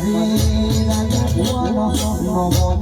મારી રાજા ભુવાનો નમોન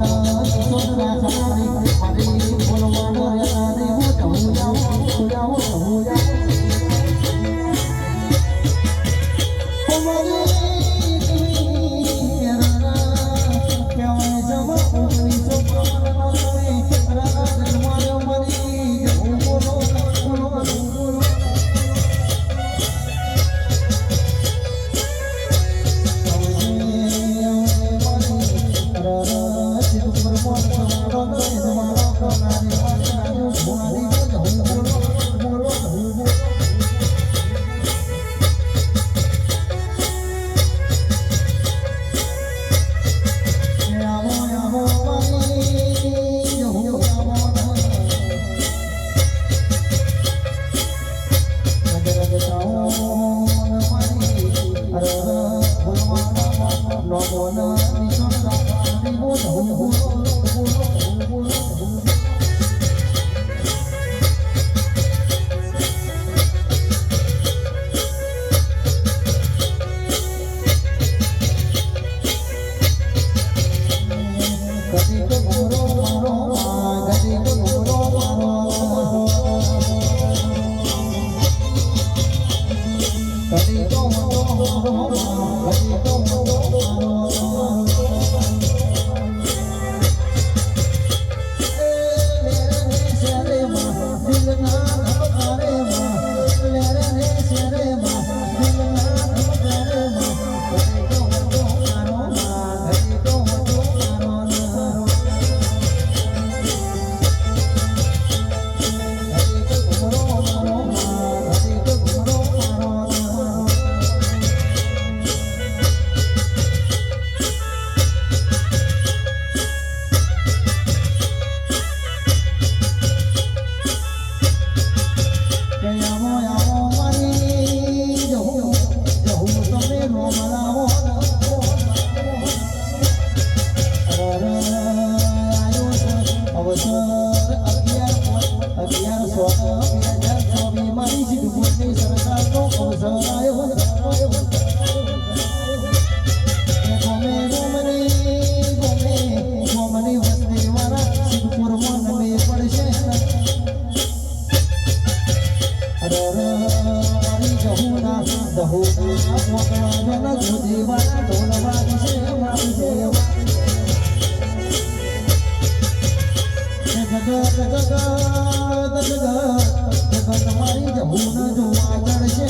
તમારી જમુના જોવા ચડશે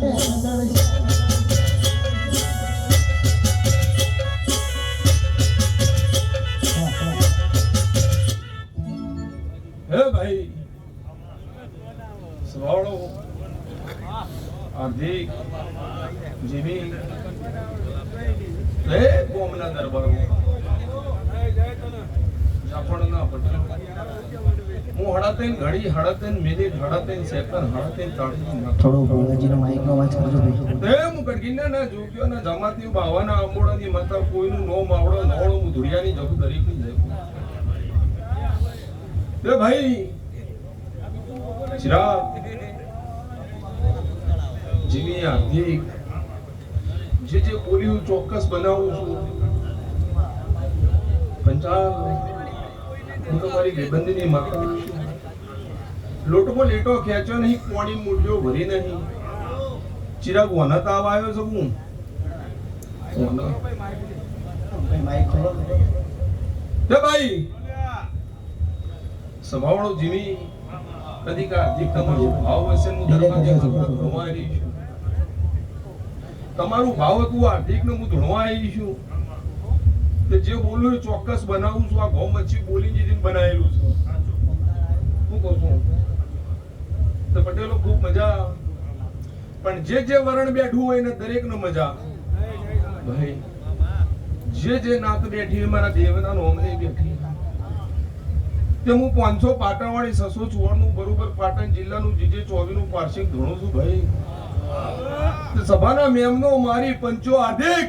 ચડશે હડાતેન ઘડી હડાતેન મિનિટ હડાતેન સેકન્ડ હડાતેન તાળી થોડો ભોલાજીનો માઇકનો અવાજ કરજો ભાઈ. તે હું ના જોગ્યો ના જમાતી બાવાના અંબોડાની માતા કોઈનું નો માવડો નોળો હું ધુરિયાની દરેકની જગુ તે ભાઈ ચિરાગ જીવી હાર્દિક જે જે બોલ્યું ચોક્કસ બનાવું છું. પંચાલ હું તમારી બેબંદીની માતા છું. લોટમાં લેટો ખેંચ્યો નહીં કોણી મૂઠ્યો ભરી નહીં. ચિરાગ વનત આવ્યો છે હું. તે ભાઈ સભાવાળો જીમી કદી જે તમારો ભાવ હશે હું ધર્મ ધોવા તમારું ભાવ હતું આર્થિક ને હું ધોવા આવી છું. તે જે બોલું ચોક્કસ બનાવું છું આ ગૌ મચ્છી બોલી જીતીને બનાવેલું છે. શું કહું છું. તો પટેલો ખૂબ મજા પણ જે જે વરણ બેઠું હોય ને દરેક ને મજા ભાઈ, જે જે નાત બેઠી મારા દેવના નોમને બેઠી. તે હું પાંચસો પાટણવાળી સસો ચુવાણનું બરોબર પાટણ જિલ્લાનું જીજે ચોવીનું પાર્ષિક ધોણું છું ભાઈ. સભાના મેમનો મારી પંચો હાર્દિક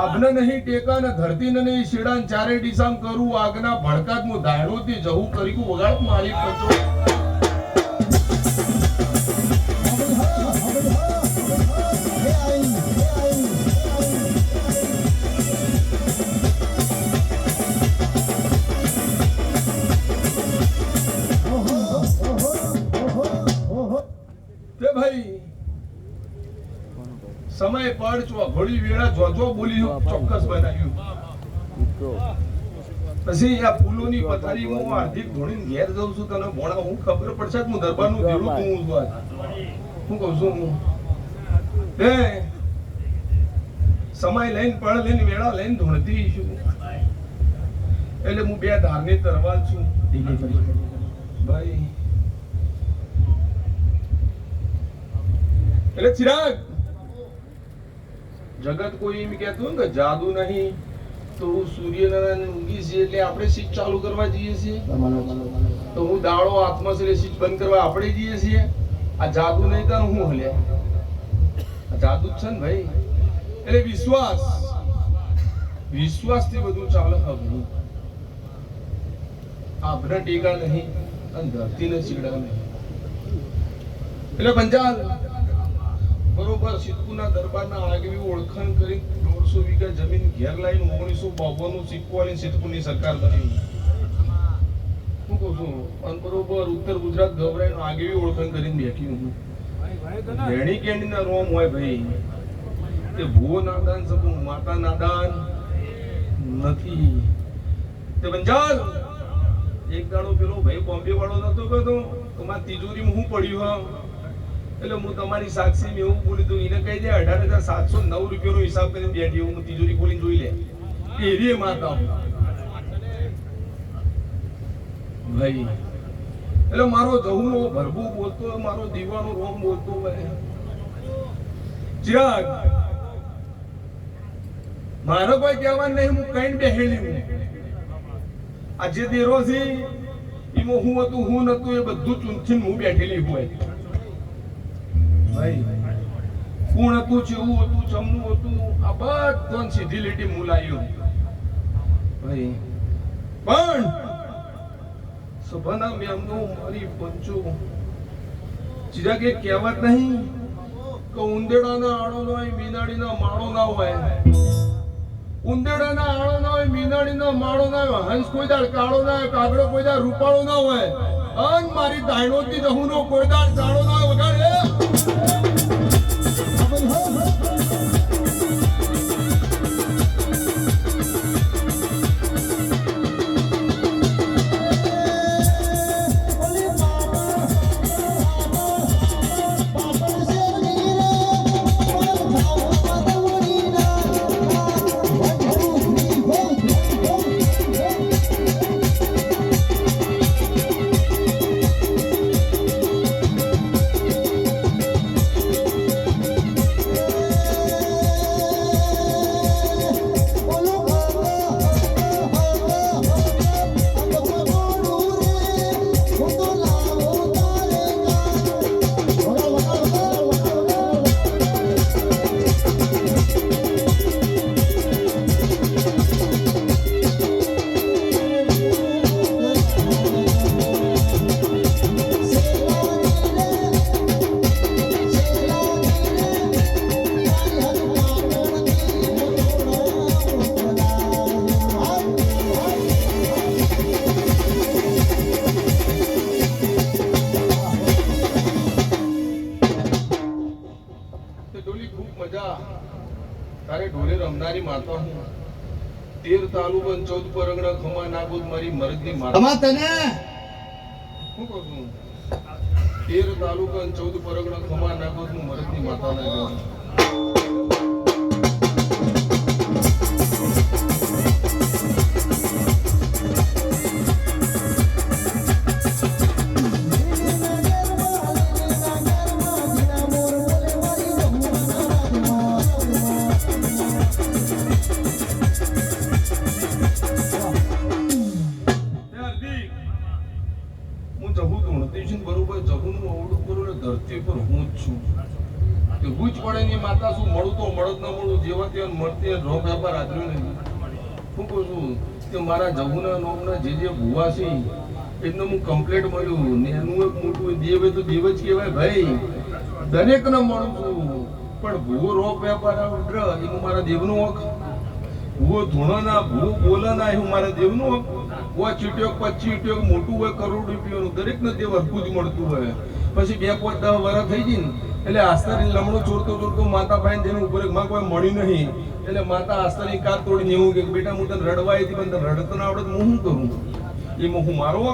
આભને નહીં ટેકા ને ધરતી નહીં શેડા ચારે ડીસામ કરું, આગના ભડકાત હું દાયડોથી જવું કર્યું વગાડ મારી પંચો. સમય પડ છો વેળા જોજો બોલી ચોક્કસ બનાવ્યું. પછી આ ફૂલોની પથારી હું હાર્દિક ધોળીને ઘેર જઉં છું તને ભોણા હું ખબર પડશે હું દરબારનું દેરું તું હું છું કહું છું હું. એ સમય લઈને પળ લઈને વેળા લઈને ધોળતી છું. એટલે હું બે ધારની તરવાલ છું. ભાઈ. એટલે ચિરાગ જગત કોઈ એમ કહેતું કે જાદુ નહીં, તો સૂર્યનારાયણ ઊંઘી છે એટલે આપણે સ્વિચ ચાલુ કરવા જઈએ છીએ. તો હું દાડો હાથમાં છે બંધ કરવા આપણે જઈએ છીએ. આ જાદુ નહીં તો હું હલે. જાદુ જ છે ને ભાઈ. એટલે વિશ્વાસ વિશ્વાસથી બધું ચાલે હવે આપણે ટેકા નહીં અને ધરતીને ચીડા નહીં. એટલે પંચાલ બરોબર સિદ્ધુના દરબારના આગવી ઓળખાણ કરી દોઢસો વીઘા જમીન ઘેર લાવીને ઓગણીસો બાવનનું સિક્કો આલીને સિદ્ધપુરની સરકાર બની. શું કહું છું? અને બરોબર ઉત્તર ગુજરાત ગવરાઈનું આગવી ઓળખાણ કરીને બેઠી હું. રેણી કેન્ડીના રોમ હોય ભાઈ. તે ભૂવો નાદાન સબુ, માતા નાદાન નથી. તે બંજાલ એક દાડો પેલો ભાઈ બોમ્બે વાળો નતો કહેતો તો મારી તિજોરીમાં હું પડ્યું, હા. એટલે હું તમારી સાક્ષી એવું બોલી દઉં, એને કહી દે અઢાર હજાર સાતસો નવ રૂપિયાનો હિસાબ કરીને બેઠી હું તિજોરી ખોલીને જોઈ લે. એરીએ માતા. ભાઈ, એટલે મારો જહુનો ભરભુ બોલતો, મારો દીવાનો રોમ બોલતો હોય. મારો કોઈ કહેવાનું નહીં, હું કઈ બેહેલી હું. આજે જે દેરો છે એમાં હું હતું, હું નતું એ બધું ચૂંથીને હું બેઠેલી હોય. ભાઈ, કોણ હતું ચેવું હતું જમનું હતું, આ બધું સીધી મુલાયું ભાઈ, પણ સભાના મેમનો મારી પંચો ચિરાગ કે કહેવત નહીં કે ઉંદેડાના આડો ન હોય મીનાડીના માળો ના હોય. ઉંદેડાના આળો ના હોય મીનાડીનો માળો ના હોય. હંસ કોઈ દાળ કાળો ના હોય, કાગડો કોઈ દાળ રૂપાળો ના હોય. અન મારી દાયણોથી જહુનો કોઈ દાળ કાળો ના હોય Thank you. ઢોલે માતા હું. તેર તાલુકા અને ચૌદ પરગણા ખમા નાબૂદ મારી મરદની માતા. તને? શું કહું છું? તેર તાલુકા અને ચૌદ પરગણા ખમા નાબૂદનું મરદની માતા ના ઘર. શું કહું છું કે મારા જગુના નોમના જે જે ભૂવા છે, એમને હું કમ્પ્લેટ મળ્યું. ને એનું એક મોટું દેવ એ તો દેવ જ કહેવાય, ભાઈ, દરેકને મળું છું. પણ ભૂવો રોપ વેપાર આવડ્ર એનું મારા દેવનું હક ભૂવો ધૂણોના, ભૂવો બોલાના એવું મારા દેવનું હક ઓ ચીટ્યો, પચી ચીટ્યો, મોટું હોય કરોડ રૂપિયાનું. દરેક ને દેવ હરખું જ મળતું હોય. પછી બે પાંચ દસ વર્ષ થઈ જઈને એટલે આસ્તરી લમણું ચોરતો ચોરતો માતાભાઈ જેનું ઉપર કોઈ મળ્યું નહીં. એટલે માતા આસ્તરી કાચ તોડીને એવું કે, બેટા, હું તને રડવા આવી પણ તને રડતો ના આવડે હું કરું? એમાં હું મારો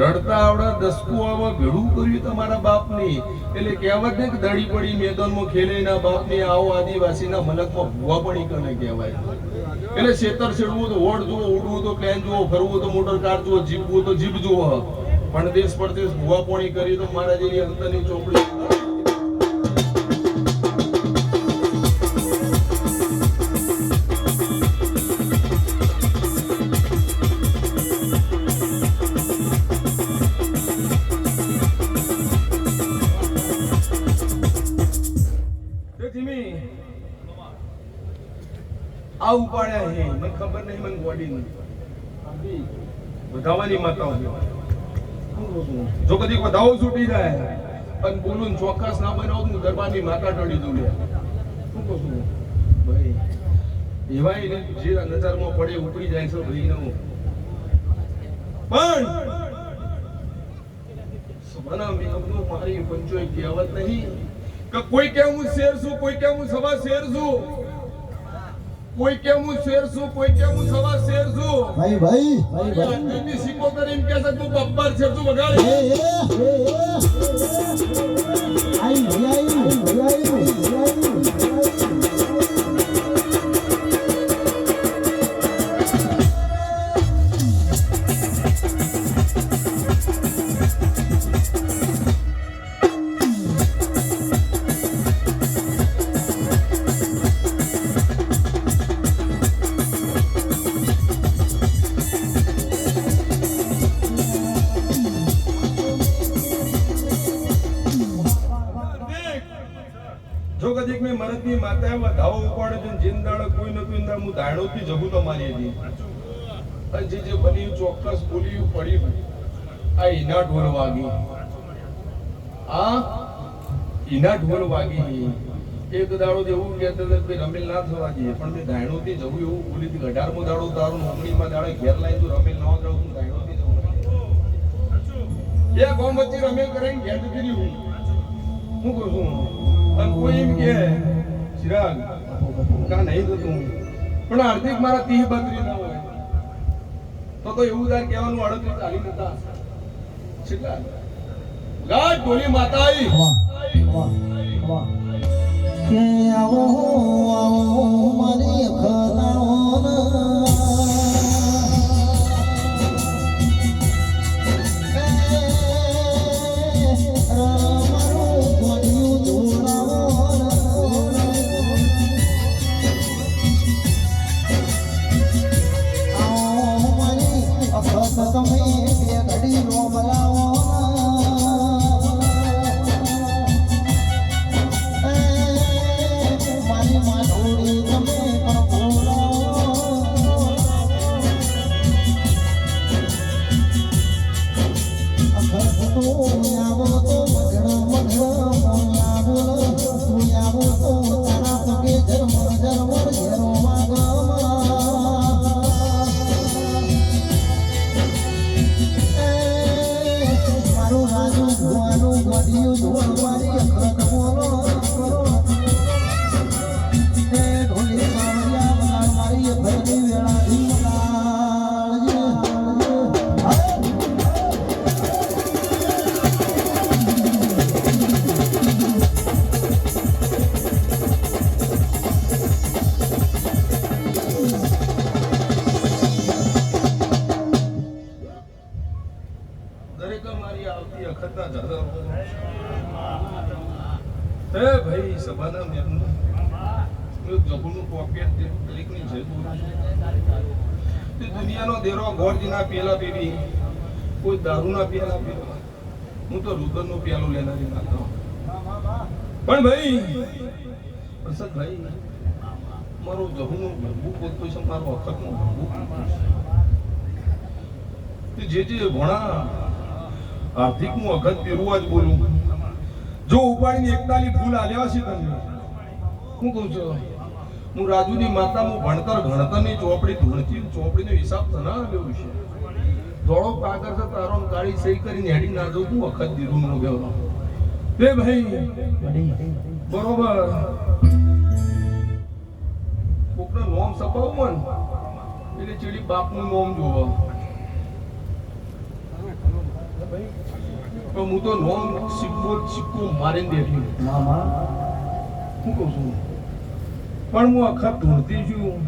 રડતા આવડે દસકું આવા ભેડું કર્યું તમારા બાપની. એટલે કહેવત ને કે દડી પડી મેદાનમાં ખેલે ના આવો આદિવાસીના મલકમાં ભૂવા પડી કને કહેવાય. એટલે શેતર છેડવું તો વોટ જુઓ, ઉડવું તો પ્લેન જુઓ, ફરવું તો મોટર કાર જુઓ જીપવું તો જીપ જુઓ. પણ દેશ પરદેશ ભૂવા પોણી કરી તો મારા જેવી અંતરની ચોપડી આ ઉપાડ્યા છે મને ખબર નહીં, મને ગોડી નહીં. વધાવાની માતાઓ જો કદી વધાવો છૂટી જાય, પણ બોલું ચોક્કસ ના બનાવું હું દરબારની માતા ટળી દઉં શું કહું છું? એવાય ને જે નજરમાં પડે ઉપડી જાય છે ભાઈ નું પણ સભાના મેઘનો મારી પંચોય કહેવત નહીં કે કોઈ કે હું શેર છું, કોઈ કે હું સવા શેર છું. કોઈ કે હું શેર છું કોઈ કે હું સવા શેર છું ભાઈ ભાઈ ભાઈ. ભાઈ શીખો કરીને કે છે તું બબ્બર છે તું વગાડી. એક દાડો જેવું કહેતો હતો કે રમેલ ના થવા દઈએ, પણ મેં દાયણોથી જવું એવું બોલી હતી. અઢારમો દાડો તારું નોકરીમાં દાડે ઘેર લાવી તું રમેલ ના જાવ તું દાયણોથી જવું. એ ગોમ વચ્ચે રમેલ કરીને ઘેર જતી રહી. હું કહું છું? અને કોઈ એમ કે ચિરાગ, કા નહીં થતું? પણ આર્થિક મારા તીહ બત્રી ના હોય. તો તો એવું તાર કહેવાનું અડત્રીસ ચાલી નતા. છેલ્લા ગાઢ ઢોલી માતા આવી વાહ વાહ વાહ કે આવો આવો મારી તમે દુનિયાનો દેરો ગોરજીના પેલા પીવી કોઈ દારૂના પેલા પીવા હું તો રુદરનો પ્યાલો લેનારી માતા પણ ભાઈ પ્રસાદ ભાઈ મારો જહુનું ભરવું પોતો છે મારો અખતનું ભરવું જે જે ભણા આર્થિક હું અખત પેરુવા જ બોલું. જો ઉપાડીને એકતાલી ફૂલ આલ્યા છે તમને હું કહું છું હું રાજુની માતાનું ભણતર ભણતરની ચોપડી ધૂણતી ચોપડીનો હિસાબ થના ગયો છે. ધોળો પાકર છે તારો કાળી સહી કરીને હેડી ના જવું તું વખત દીધું નો ગયો. તે ભાઈ બરોબર. કોકનો નોમ સપાવ મન એટલે ચીડી બાપનું નોમ જોવો તો હું તો નોમ સિક્કો સિક્કો મારીને દેખ્યું મામા. શું કહું છું? પણ હું આખા ધૂળતી છું.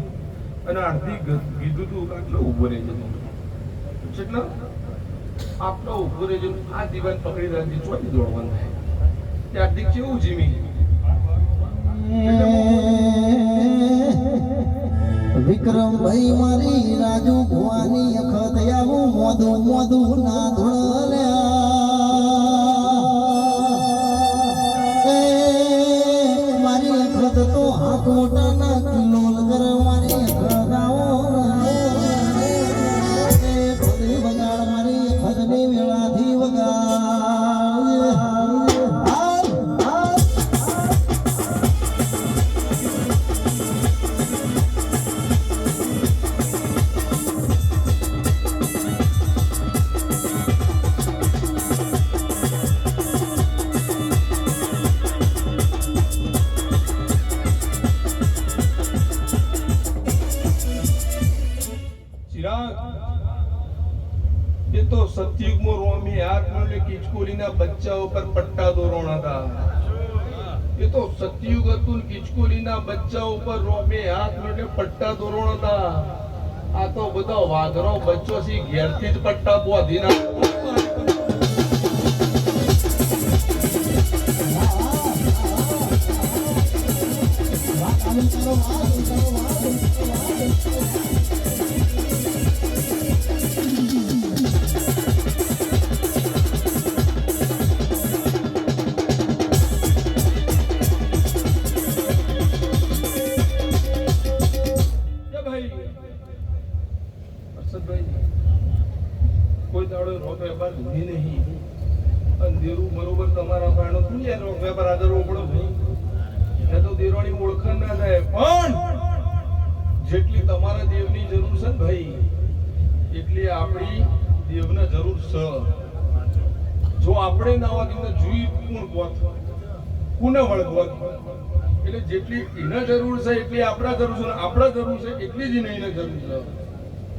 અને અડધી કીધું તું આટલો રહી રહેજે તું. કેટલા આટલો રહી જતો આ દિવાન પકડી રાખી ચોથી દોડવાનું થાય. તે અડધી કેવું જીમી? વિક્રમ ભાઈ મારી રાજુ ભુવાની અખત આવું મોદું મોદું ના ધોળલ્યા આ તો વાઘરો બચ્ચો સી ઘેરથી જ પટ્ટા બોધી કે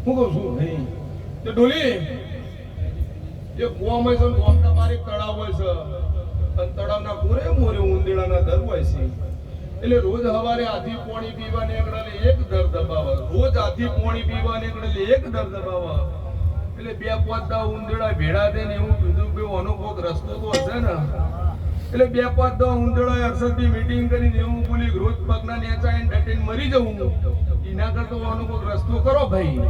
હું કહું છું? નહીં. તે ડોલી એ કુવામાં છે કુવામાં મારે તળાવ હોય છે. અને તળાવના પૂરે મોરે ઉંદેડાના દર હોય છે. એટલે રોજ હવારે આધી પોણી પીવા નીકળે એક દર દબાવે. રોજ આધી પોણી પીવા નીકળે એક દર દબાવે. એટલે બે પાંચ દા ઉંદેડા ભેડા દે ને એવું કીધું કે આનો કોક રસ્તો તો હશે ને. એટલે બે પાંચ દા ઉંદેડા હર્ષદની મીટિંગ કરીને એવું બોલી રોજ પગના નેચા એને મરી જવું. એના કરતા રસ્તો કરો ભાઈ?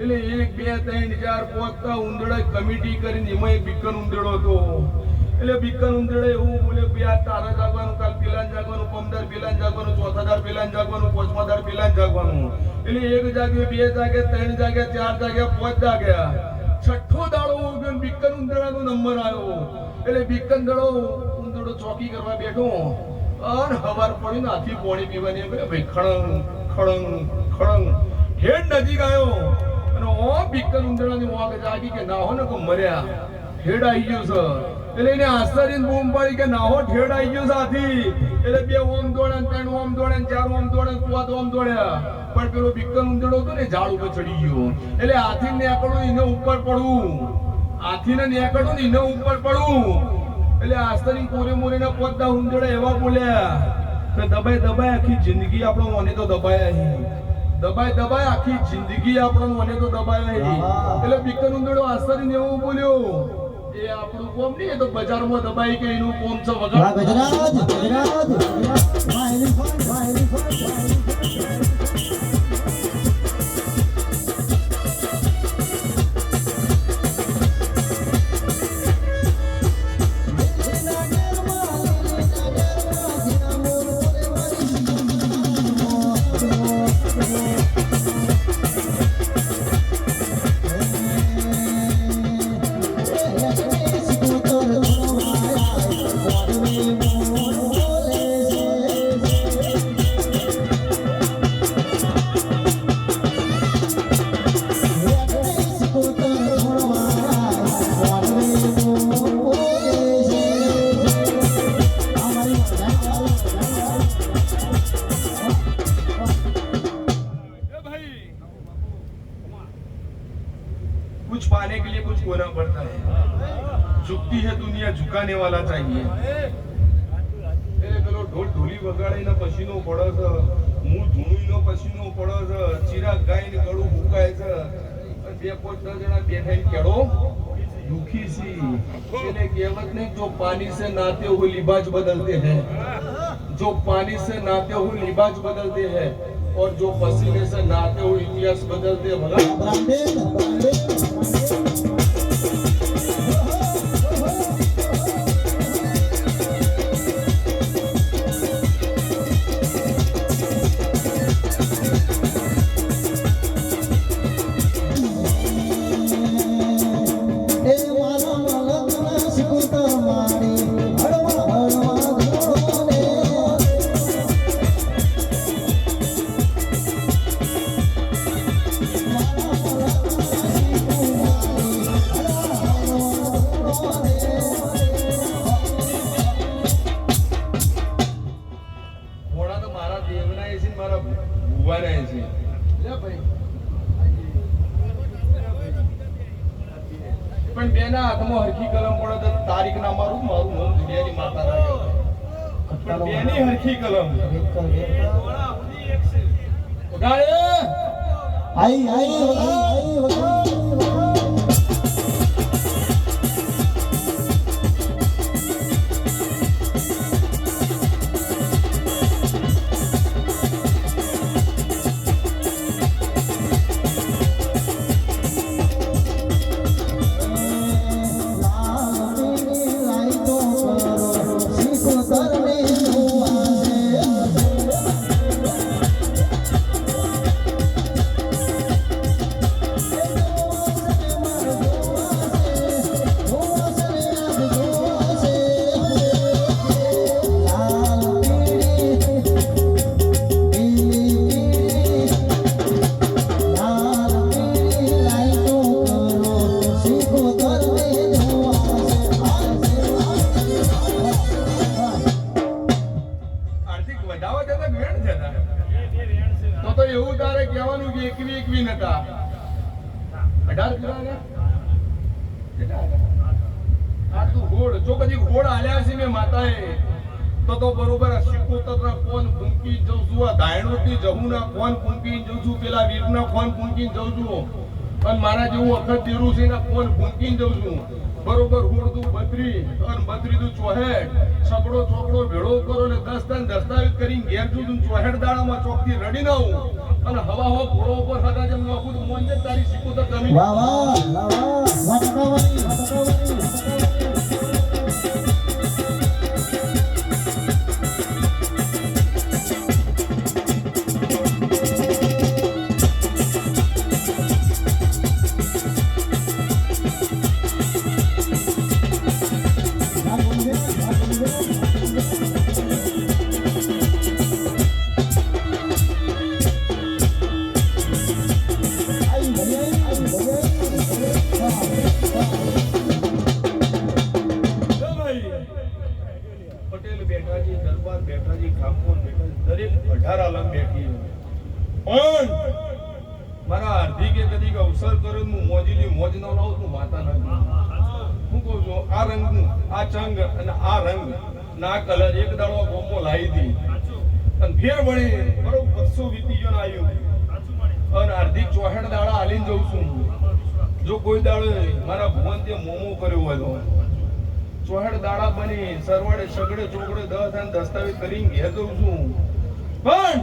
એટલે એક, બે, ત્રણ, ચાર પાંચ ઉંદડા કમિટી કરીને એમાં એક બીકન ઉંદડો હતો. એટલે બીકન ઉંદડે એવું બોલે આ તારે જાગવાનું કાલ પેલા જાગવાનું, પમદાર પેલા જાગવાનું ચોથાદાર પેલા જાગવાનું પાંચમાદાર પેલા જાગવાનું. એટલે એક જાગ્યો બે જાગ્યા ત્રણ જાગ્યા ચાર જાગ્યા પાંચ જાગ્યા છઠ્ઠો દાડો ઉગ્યો બિકન ઉંદરાનો નંબર આવ્યો એટલે બિકન દડો ઉંદરડો ચોકી કરવા બેઠો. અર હવાર પડી ને હાથી પોણી પીવાની ભાઈ ખડંગ ખડંગ ખળંગ. હેડ નજીક આવ્યો અને ઓ બીકન ઉંદરાની વાંક જાગી કે ના હો ને કો મર્યા. હેડ આવી ગયો સર એટલે એને આશ્ચર્ય બૂમ પાડી કે ના હો ઠેડ આવી ગયો સાથી એટલે બે ઓમ દોડે ત્રણ ઓમ દોડે ને ચાર ઓમ દોડે ને પાંચ ઓમ દોડ્યા પણ પેલો બીકન ઉંદરો હતો ને ઝાડ ઉપર ચડી ગયો. એટલે હાથી નેકડું એને ઉપર પડવું હાથીને નેકડું ને એને ઉપર પડવું એટલે આશ્ચર્ય કોરે મોરે ના પોતા ઉંદરડા એવા બોલ્યા દબાઈ દબાઈ આખી જિંદગી આપણો મને તો દબાયા અહીં દબાઈ દબાઈ આખી જિંદગી આપણો મને તો દબાયા અહીં એટલે બિકર ઉંદડો આસરી ને એવું બોલ્યો એ આપણું કોમ નહીં એ તો બજારમાં દબાઈ કે એનું કોમ છે વગર. दुखी सी ने जो पानी से नाते हुए लिबाज बदलते हैं जो पानी से नाते हुए लिबाज बदलते हैं और जो पसीने से नाते हुए इतिहास बदलते हैं બેના હાથમાં હરખી કલમ પડે તો તારીખ ના મારું મારું નામ દુનિયાની માતા રાખે. પણ બેની હરખી કલમ આઈ આઈ આઈ તેરું છે કોણ ફૂંકી જઉં છું. બરોબર હોડતું બત્રી અને બત્રી તું ચોહેડ. સકડો ચોકડો ભેળો કરો ને દસ દાન દસ્તાવેજ કરીને ઘેર જઉં છું ચોહેડ દાડામાં ચોકથી રડી ના આવું. અને હવા હવા ઘોડો ઉપર હતા જેમ નોખું તો છે. તારી સિકોતર જમીન. વાહ વાહ વાહ વાહ. વાહ વટકાવરી માતા હું કહું છું, આ રંગ આ ચંગ અને આ રંગ, ના કલર, એક દાડો બોમ્બો લાવી દી. અને ફેર વળી બરોબર બસો વીતી ગયો આવ્યું. અને હાર્દિક ચોહેડ દાડા હાલીને જઉં છું જો કોઈ દાડો મારા ભુવન તે મોમો કર્યો હોય તો. ચોહડ દાડા બની સરવડે સગડે ચોકડે દસ અને દસ્તાવેજ કરીને ઘેર જઉં છું પણ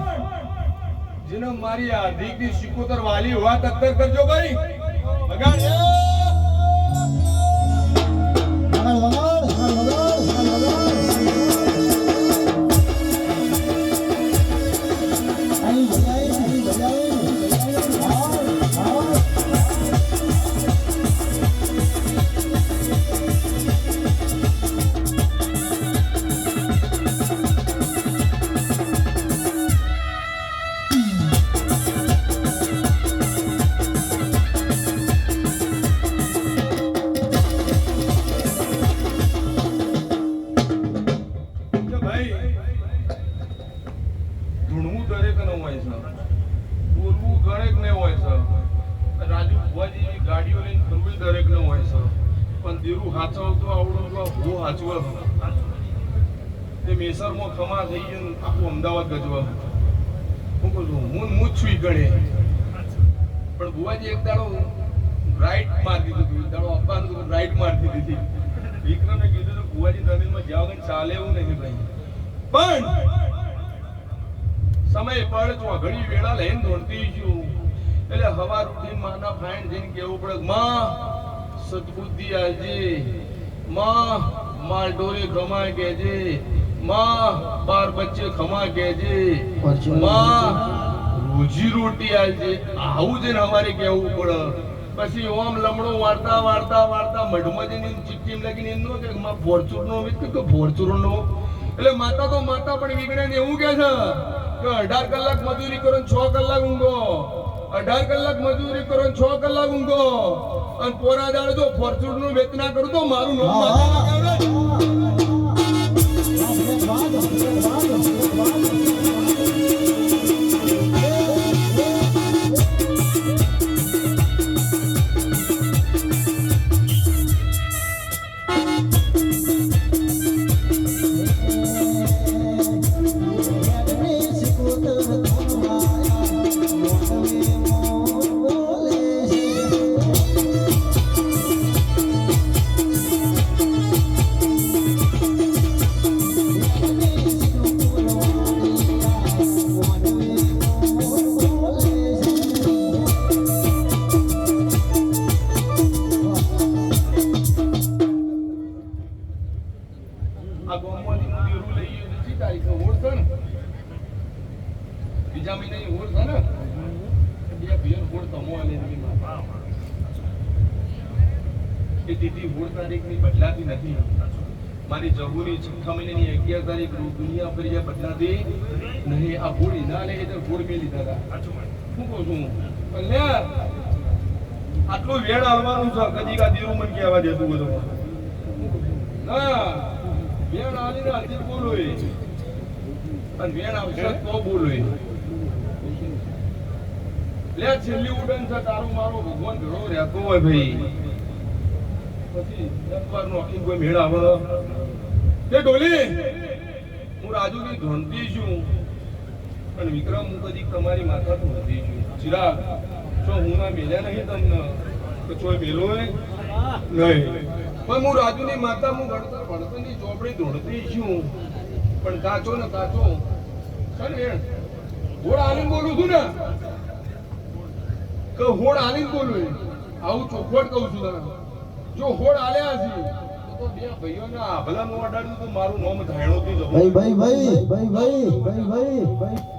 જેને મારી હાર્દિકથી સિકોતર વાલી હોવા તક કરજો ભાઈ. વગાડ સદબુદ્ધિ માં માલ ડોરે ખમા કેજી માં બાર બચ્ચે ખમા કેજી માં રોજી રોટી આલજે આવું જ અમારે કેવું પડે. પછી ઓમ લમણો વાર્તા વાર્તા વાર્તા મઢમાં જઈને ચીપચીમ લાગીને એમ નો કે માં ફોર્ચ્યુન નો કે ફોર્ચ્યુન નો એટલે માતા તો માતા પણ વિગડે ને એવું કે છે કે અઢાર કલાક મજૂરી કરો છ કલાક ઊંઘો. અઢાર કલાક મજૂરી કરો છ કલાક ઊંઘો. અને પોરા દાડે જો ફોર્ચ્યુનનું વેચના કરું તો મારું નામ માતા ના છે, કદી કા દેવું, મને કહેવા દેતું બધું. ના વેણ આવીને હજી જ બોલો એ. અને વેણ આવશે તો બોલો લે, છેલ્લી ઉડન છે, તારું મારો, ભગવાન ઘણો રહેતો હોય ભાઈ. પછી કોઈ આવે. તે ડોલી હું રાજુની ધોનતી છું. અને વિક્રમ, હું કદી તમારી માથા તો નથી છું. ચિરાગ જો હું ના મેળ્યા નહીં તમને? તો કોઈ વેલો નહીં. પણ હું રાજુની માતા હું ભણતર ભણતરની ચોપડી ધોળતી છું. પણ કાચો ને કાચો. સર હોડ આનંદ બોલું છું ને. કે હોડ આનંદ બોલું આવું ચોખવટ કહું છું તને જો હોડ આલ્યા છે ભાઈઓના આભલામાં ઓર્ડર તો મારું નામ ધાયણો થી જવું. ભાઈ ભાઈ ભાઈ. ભાઈ ભાઈ ભાઈ ભાઈ.